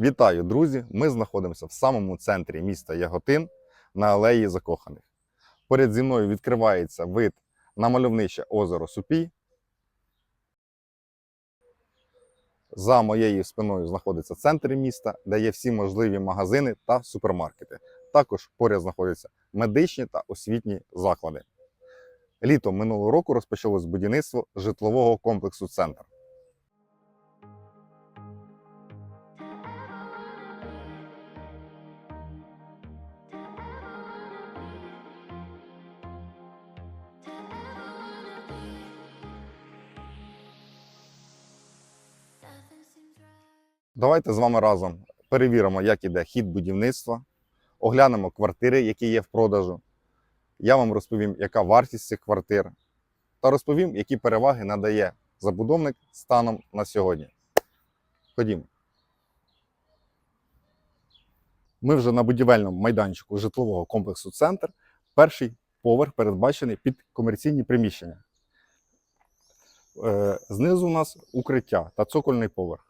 Вітаю, друзі! Ми знаходимося в самому центрі міста Яготин на алеї Закоханих. Поряд зі мною відкривається вид на мальовниче озеро Супій. За моєю спиною знаходиться центр міста, де є всі можливі магазини та супермаркети. Також поряд знаходяться медичні та освітні заклади. Літом минулого року розпочалось будівництво житлового комплексу Центр. Давайте з вами разом перевіримо, як іде хід будівництва, оглянемо квартири, які є в продажу. Я вам розповім, яка вартість цих квартир, та розповім, які переваги надає забудовник станом на сьогодні. Ходімо. Ми вже на будівельному майданчику житлового комплексу Центр. Перший поверх передбачений під комерційні приміщення. Е, Знизу у нас укриття та цокольний поверх.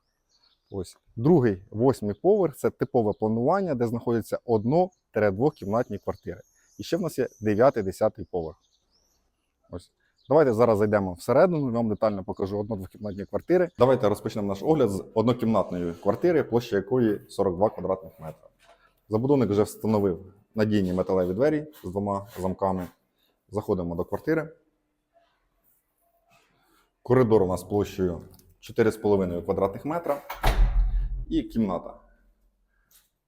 Ось другий, восьмий поверх це типове планування, де знаходяться одно-двокімнатні квартири. І ще в нас є 9-10 поверх. Ось. Давайте зараз зайдемо всередину, вам детально покажу одно-двокімнатні квартири. Давайте розпочнемо наш огляд з однокімнатної квартири, площа якої 42 квадратних метра. Забудовник вже встановив надійні металеві двері з двома замками. Заходимо до квартири. Коридор у нас площею 4,5 квадратних метра. І кімната.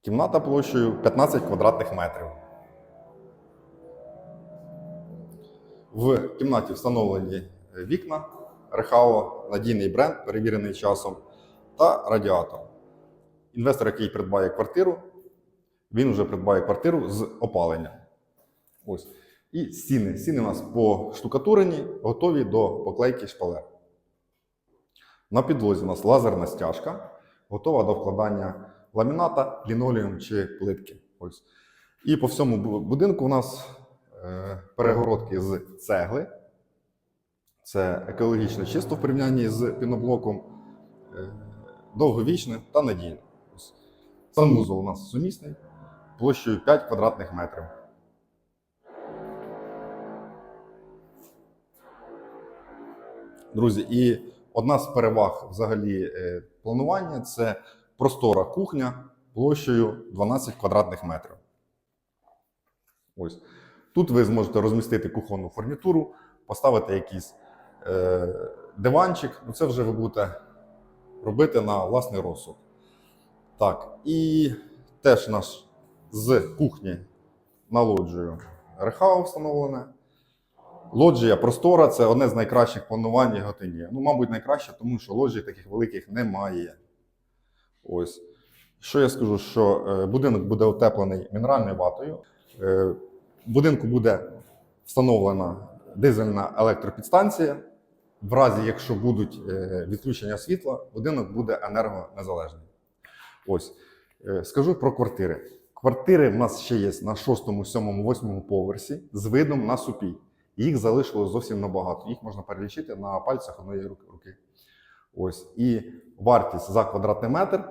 Кімната площею 15 квадратних метрів. В кімнаті встановлені вікна, Рехао, надійний бренд, перевірений часом, та радіатор. Інвестор, який придбає квартиру, він вже придбає квартиру з опалення. Ось. І стіни. Стіни у нас поштукатурені, готові до поклейки шпалер. На підлозі у нас лазерна стяжка, готова до вкладання ламіната, лінолеум чи плитки. Ось. І по всьому будинку у нас е, перегородки з цегли. Це екологічно чисто в порівнянні з піноблоком, е, довговічне та надійне. Ось. Санвузол у нас сумісний, площею 5 квадратних метрів. Друзі, і одна з переваг взагалі е, планування це простора кухня площею 12 квадратних метрів. Ось. Тут ви зможете розмістити кухонну фурнітуру, поставити якийсь е, диванчик. Ну, це вже ви будете робити на власний розсуд. Так, і теж наш з кухні на лоджію рехау встановлене. Лоджія простора це одне з найкращих планувань Яготині. Ну, мабуть, найкраще, тому що лоджій таких великих немає. Ось. Що я скажу, що е, будинок буде утеплений мінеральною ватою. Е, в будинку буде встановлена дизельна електропідстанція. В разі, якщо будуть е, відключення світла, будинок буде енергонезалежний. Ось. Скажу про квартири. Квартири в нас ще є на 6, 7, 8 поверсі з видом на супій. Їх залишилось зовсім небагато. Їх можна перелічити на пальцях одної руки. Ось. І вартість за квадратний метр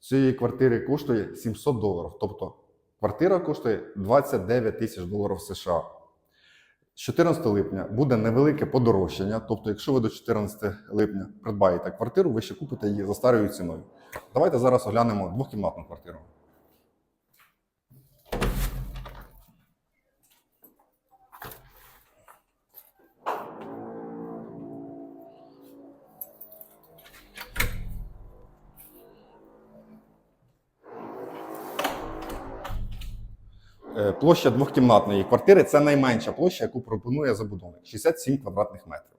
цієї квартири коштує 700 доларів. Тобто квартира коштує 29 тисяч доларів США. З 14 липня буде невелике подорожчання. Тобто, якщо ви до 14 липня придбаєте квартиру, ви ще купите її за старою ціною. Давайте зараз оглянемо двохкімнатну квартиру. Площа двохкімнатної квартири це найменша площа, яку пропонує забудовник 67 квадратних метрів.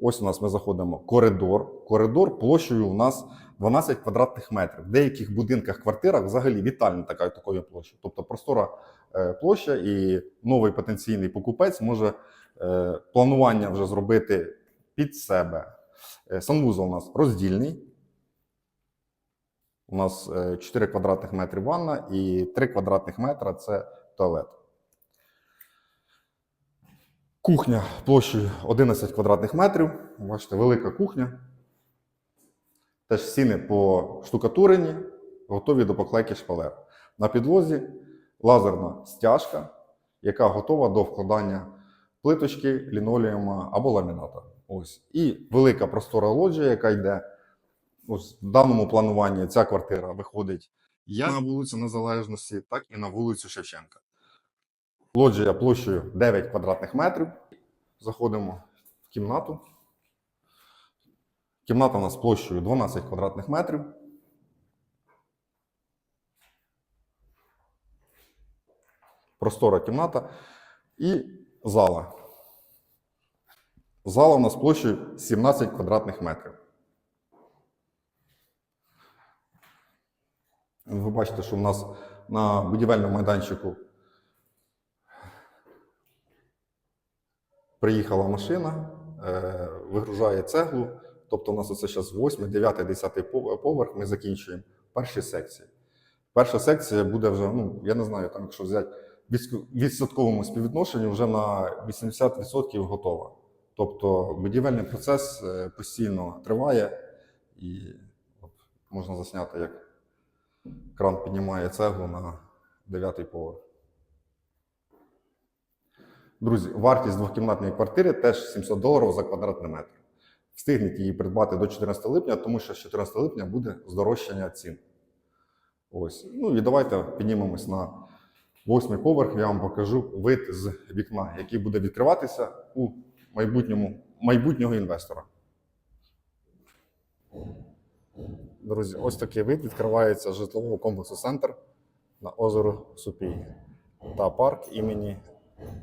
Ось у нас ми заходимо коридор. Коридор площею у нас 12 квадратних метрів. В деяких будинках, квартирах взагалі вітальня така такої площі. Тобто простора е, площа і новий потенційний покупець може е, планування вже зробити під себе. Е, Санвузол у нас роздільний. У нас е, 4 квадратних метри ванна і 3 квадратних метра це туалет. Кухня площею 11 квадратних метрів. Бачите, велика кухня. Теж стіни поштукатурені, готові до поклейки шпалер. На підлозі лазерна стяжка, яка готова до вкладання плиточки, лінолеума або ламіната. Ось. І велика простора лоджія, яка йде. Ось в даному плануванні ця квартира виходить як на вулицю Незалежності, так і на вулицю Шевченка. Лоджія площею 9 квадратних метрів. Заходимо в кімнату. Кімната у нас площею 12 квадратних метрів. Простора кімната і зала. Зала у нас площею 17 квадратних метрів. Ви бачите, що в нас на будівельному майданчику приїхала машина, е, вигружає цеглу. Тобто у нас оце зараз 8, 9, 10 поверх, ми закінчуємо перші секції. Перша секція буде вже, ну, я не знаю, там, якщо взяти відсотковому співвідношенні, вже на 80% готова. Тобто будівельний процес е, постійно триває, і от, можна засняти, як кран піднімає цеглу на 9 поверх. Друзі, вартість двохкімнатної квартири теж 700 доларів за квадратний метр. Встигніть її придбати до 14 липня, тому що з 14 липня буде здорожчання цін. Ось. Ну і давайте піднімемось на восьмий поверх. Я вам покажу вид з вікна, який буде відкриватися у майбутньому майбутнього інвестора. Друзі, ось такий вид відкривається житлового комплексу Центр на озеро Супій та парк імені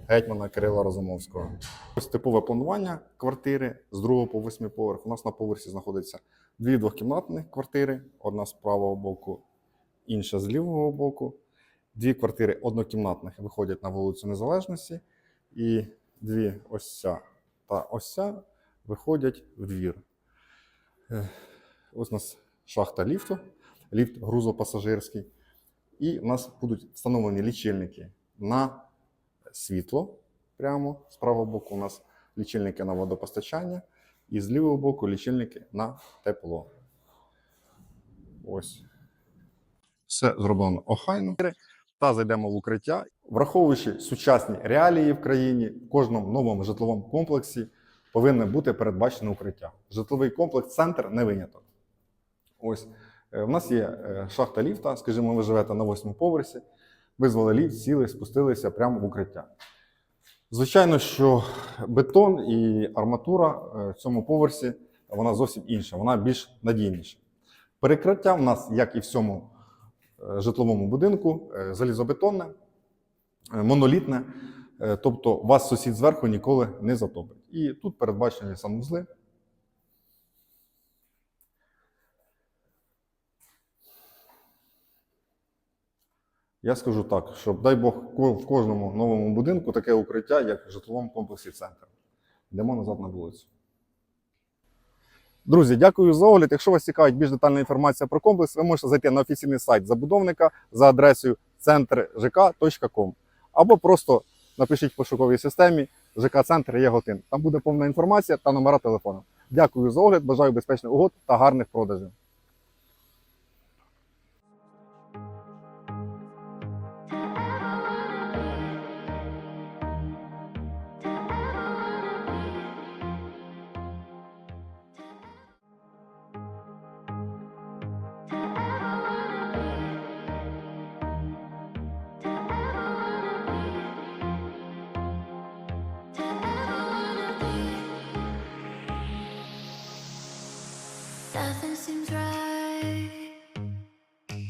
гетьмана Кирила Розумовського. Ось типове планування квартири з другого по восьмий поверх. У нас на поверсі знаходиться дві двохкімнатні квартири, одна з правого боку, інша з лівого боку. Дві квартири однокімнатних виходять на вулицю Незалежності, і дві ось та ось ця виходять в двір. Ось у нас шахта ліфту, ліфт грузопасажирський. І в нас будуть встановлені лічильники на світло прямо з правого боку у нас лічильники на водопостачання, і з лівого боку лічильники на тепло. Ось. Все зроблено охайно. Та зайдемо в укриття. Враховуючи сучасні реалії в країні, в кожному новому житловому комплексі повинне бути передбачене укриття. Житловий комплекс центр не виняток. Ось е, у нас є е, шахта ліфта, скажімо, ви живете на восьмому поверсі, визвали ліфт, сіли, спустилися прямо в укриття. Звичайно, що бетон і арматура е, в цьому поверсі вона зовсім інша, вона більш надійніша. Перекриття в нас, як і в цьому е, житловому будинку, е, залізобетонне, е, монолітне, е, тобто вас сусід зверху ніколи не затопить. І тут передбачені санвузли. Я скажу так, що дай Бог в кожному новому будинку таке укриття, як в житловому комплексі центр. Йдемо назад на вулицю. Друзі, дякую за огляд. Якщо вас цікавить більш детальна інформація про комплекс, ви можете зайти на офіційний сайт забудовника за адресою центржк.com або просто напишіть в пошуковій системі ЖК Центр Яготин. Там буде повна інформація та номера телефону. Дякую за огляд, бажаю безпечних угод та гарних продажів.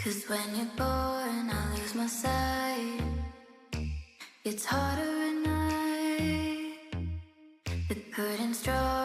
Cause when you're born, I lose my sight. It's harder at night. The curtain's drawn,